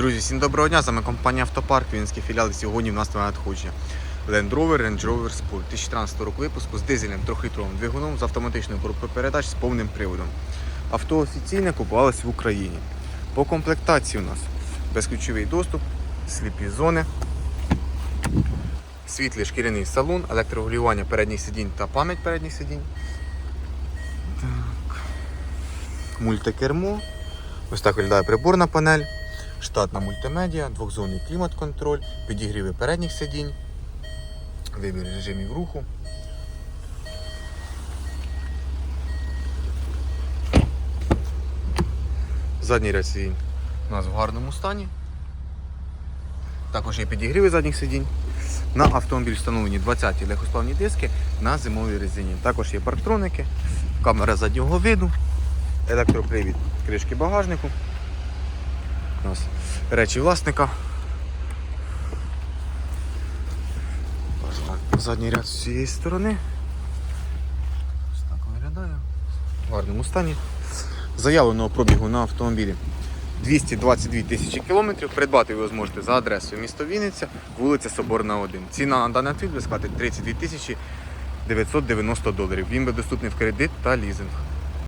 Друзі, всім доброго дня! З вами компанія Автопарк, Вінський філіал. Сьогодні в нас нове надходження. Land Rover Range Rover Sport 2014 року випуску з дизельним трьохлітровим двигуном з автоматичною коробкою передач з повним приводом. Авто офіційне купувалось в Україні. По комплектації у нас безключовий доступ, сліпі зони, світлий шкіряний салон, електрорегулювання передніх сидінь та пам'ять передніх сидінь. Мультикермо. Ось так виглядає приборна панель, штатна мультимедіа, двохзонний клімат-контроль, підігріви передніх сидінь, вибір режимів руху. Задній ряд сидінь у нас в гарному стані. Також є підігріви задніх сидінь. На автомобіль встановлені 20-ті легкосплавні диски на зимовій резині. Також є парктроники, камера заднього виду, електропривід кришки багажнику. У нас речі власника. Задній ряд з цієї сторони. Ось так виглядає. В гарному стані. Заявленого пробігу на автомобілі 222 тисячі кілометрів. Придбати ви зможете за адресою місто Вінниця, вулиця Соборна 1. Ціна на даний автомобіль складає 32 тисячі 990 доларів. Він буде доступний в кредит та лізинг.